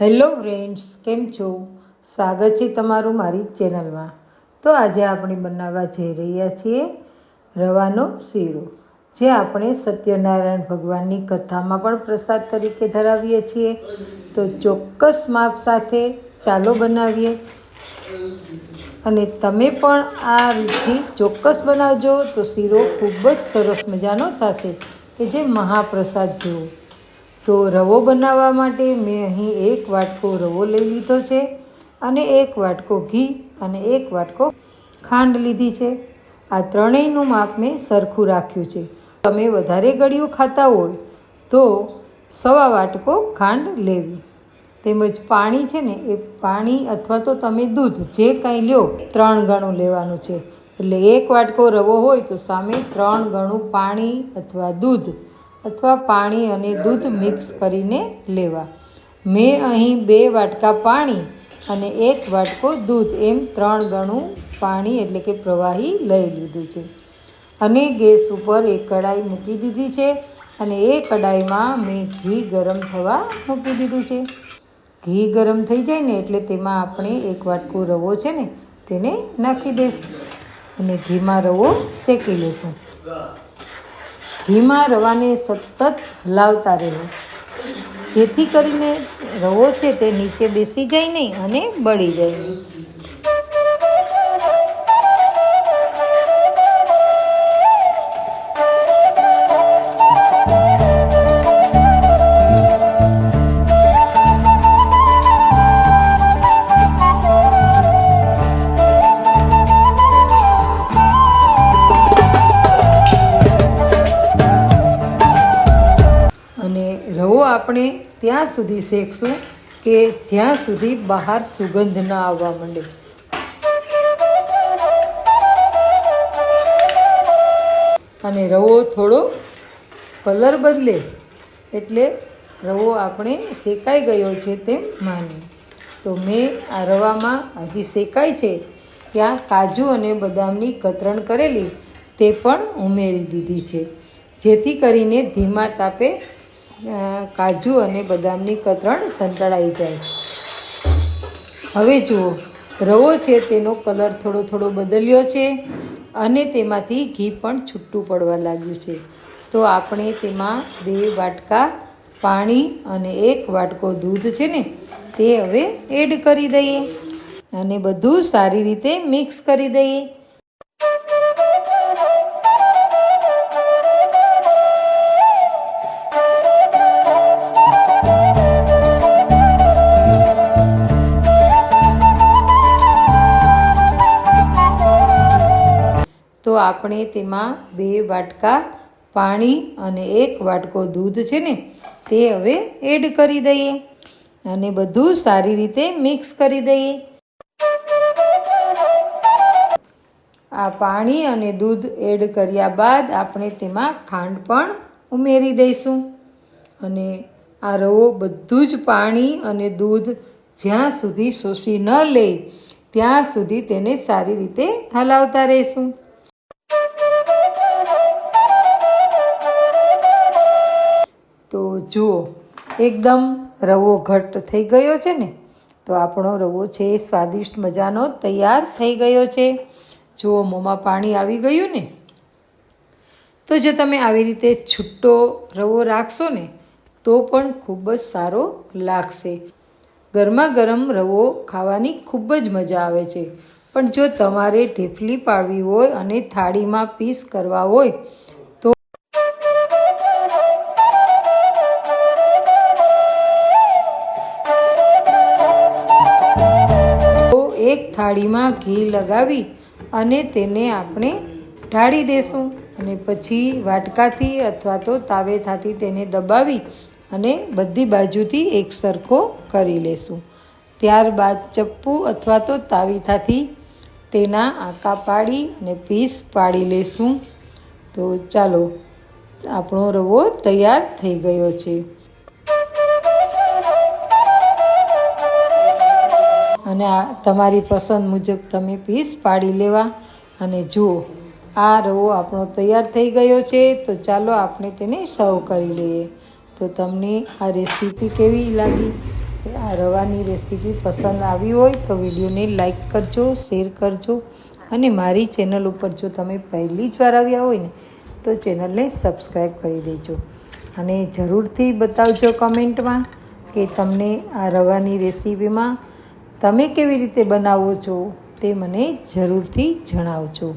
Hello friends, કેમ છો? સ્વાગત છે તમારું મારી ચેનલમાં. તો આજે આપણે બનાવવા જઈ રહ્યા છીએ રવાનો શીરો, જે આપણે સત્યનારાયણ ભગવાનની કથામાં પણ પ્રસાદ તરીકે ધરાવીએ છીએ. તો ચોક્કસ માપ સાથે ચાલો બનાવીએ. અને તમે પણ આ રીતથી ચોક્કસ બનાવજો તો શીરો ખૂબ જ સરસ મજાનો થશે. કે જે મહાપ્રસાદ જેવો. તો રવો બનાવવા માટે મેં અહીં એક વાટકો રવો લઈ લીધો છે અને એક વાટકો ઘી અને એક વાટકો ખાંડ લીધી છે. આ ત્રણેયનું માપ મેં સરખું રાખ્યું છે. તમે વધારે ગળ્યું ખાતા હોય તો સવા વાટકો ખાંડ લેવી. તેમજ પાણી છે ને, એ પાણી અથવા તો તમે દૂધ જે કાંઈ લ્યો, ત્રણ ગણું લેવાનું છે. એટલે એક વાટકો રવો હોય તો સામે ત્રણ ગણું પાણી અથવા દૂધ અથવા પાણી અને દૂધ મિક્સ કરીને લેવા. મેં અહીં બે વાટકા પાણી અને એક વાટકો દૂધ એમ ત્રણ ગણું પાણી એટલે કે પ્રવાહી લઈ લીધું છે. અને ગેસ ઉપર એક કઢાઈ મૂકી દીધી છે અને એ કઢાઈમાં મેં ઘી ગરમ થવા મૂકી દીધું છે. ઘી ગરમ થઈ જાય ને એટલે તેમાં આપણે એક વાટકો રવો છે ને, તેને નાખી દઈશું અને ઘીમાં રવો શેકી લેશું. ઘીમાં રવાને સતત હલાવતા રહેવું જેથી કરીને રવો છે તે નીચે બેસી જાય નહીં અને બળી જાય. નહીં આપણે ત્યાં સુધી શેકશું કે જ્યાં સુધી બહાર સુગંધ ન આવવા માંડે. અને રવો થોડો કલર બદલે એટલે રવો આપણે શેકાઈ ગયો છે તેમ માની. તો મેં આ રવામાં હજી શેકાય છે ત્યાં કાજુ અને બદામની કતરણ કરેલી તે પણ ઉમેરી દીધી છે. જેથી કરીને ધીમા તાપે કાજુ અને બદામની કતરણ સંતળાઈ જાય હવે જુઓ, રવો છે તેનો કલર થોડો થોડો બદલ્યો છે અને તેમાંથી ઘી પણ છૂટું પડવા લાગ્યું છે. તો આપણે તેમાં બે વાટકા પાણી અને એક વાટકો દૂધ છે ને, તે હવે એડ કરી દઈએ અને બધું સારી રીતે મિક્સ કરી દઈએ. તો આપણે તેમાં બે વાટકા પાણી અને એક વાટકો દૂધ છે ને, તે હવે એડ કરી દઈએ અને બધું સારી રીતે મિક્સ કરી દઈએ. આ પાણી અને દૂધ એડ કર્યા બાદ આપણે તેમાં ખાંડ પણ ઉમેરી દઈશું. અને આ રવો બધું જ પાણી અને દૂધ જ્યાં સુધી શોષી ન લે, ત્યાં સુધી તેને સારી રીતે હલાવતા રહીશું. તો જુઓ, એકદમ રવો ઘટ્ટ થઈ ગયો છે ને, તો આપણો રવો છે એ સ્વાદિષ્ટ મજાનો તૈયાર થઈ ગયો છે. જુઓ, મોંમાં પાણી આવી ગયું ને. તો જો તમે આવી રીતે છૂટો રવો રાખશો ને, તો પણ ખૂબ જ સારો લાગશે. ગરમા ગરમ રવો ખાવાની ખૂબ જ મજા આવે છે. પણ જો તમારે ઢેફલી પાડવી હોય અને થાળીમાં પીસ કરવા હોય એક થાળીમાં ઘી લગાવી અને તેને આપણે ઢાળી દેશું. અને પછી વાટકાથી અથવા તો તાવેથાથી તેને દબાવી અને બધી બાજુથી એક સરખો કરી લેશું. ત્યારબાદ ચપ્પુ અથવા તો તાવીથાથી તેના આંકા પાડી અને પીસ પાડી લેશું. તો ચાલો, આપણો રવો તૈયાર થઈ ગયો છે. અને આ તમારી પસંદ મુજબ તમે પીસ પાડી લેવા અને જુઓ, આ રવો આપણો તૈયાર થઈ ગયો છે, તો ચાલો આપણે તેને સર્વ કરી લઈએ. તો તમને આ રેસીપી કેવી લાગી? આ રવાની રેસીપી પસંદ આવી હોય તો વિડીયોને લાઈક કરજો, શેર કરજો અને મારી ચેનલ ઉપર જો તમે પહેલી જ વાર આવ્યા હોય ને, તો ચેનલને સબસ્ક્રાઈબ કરી દેજો. અને જરૂરથી બતાવજો કમેન્ટમાં કે તમને આ રવાની રેસીપીમાં તમે કેવી રીતે બનાવો છો તે મને જરૂરથી જણાવજો.